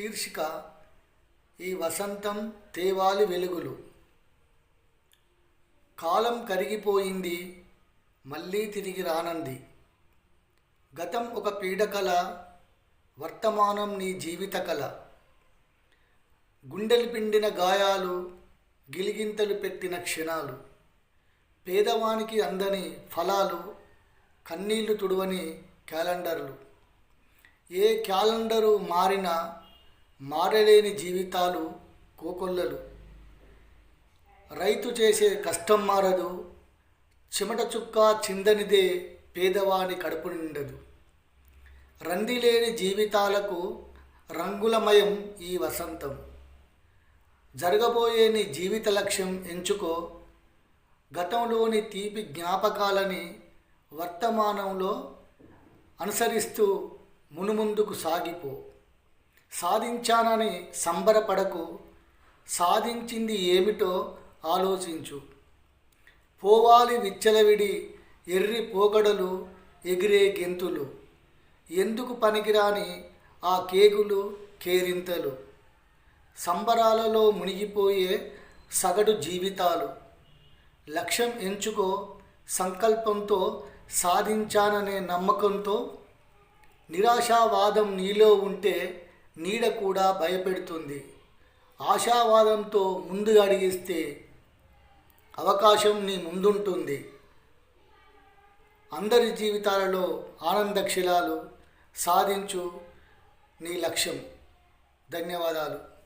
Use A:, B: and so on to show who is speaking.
A: శీర్షిక ఈ వసంతం తేవాలి వెలుగులు. కాలం కరిగిపోయింది మళ్ళీ తిరిగి రానంది. గతం ఒక పీడకల వర్తమానం నీ జీవిత కళ గుండెలు పిండిన గాయాలు గిలిగింతలు పెట్టిన క్షణాలు. పేదవానికి అందని ఫలాలు కన్నీళ్ళు తుడవని క్యాలెండర్లు. ఏ క్యాలెండరు మారినా మారలేని జీవితాలు కోకొల్లలు. రైతు చేసే కష్టం మారదు చెమట చుక్క చిందనిదే పేదవాని కడుపు నిండదు. రంది లేని జీవితాలకు రంగులమయం ఈ వసంతం. జరగబోయే నీ జీవిత లక్ష్యం ఎంచుకో గతంలోని తీపి జ్ఞాపకాలని వర్తమానంలో అనుసరిస్తూ మునుముందుకు సాగిపో. సాధించానని సంబరపడకు. సాధించింది ఏమిటో ఆలోచించు. పోవాలి విచ్చలవిడి ఎర్రి పోకడలు ఎగిరే గెంతులు. ఎందుకు పనికిరాని ఆ కేకులు కేరింతలు? సంబరాలలో మునిగిపోయే సగటు జీవితాలు. లక్ష్యం ఎంచుకో సంకల్పంతో సాధించాననే నమ్మకంతో. నిరాశావాదం నీలో ఉంటే నీడ కూడా భయపెడుతుంది. ఆశావాదంతో ముందుగా అడిగిస్తే అవకాశం నీ ముందుంటుంది. అందరి జీవితాలలో ఆనందక్షిలాలు సాధించు నీ లక్ష్యం. ధన్యవాదాలు.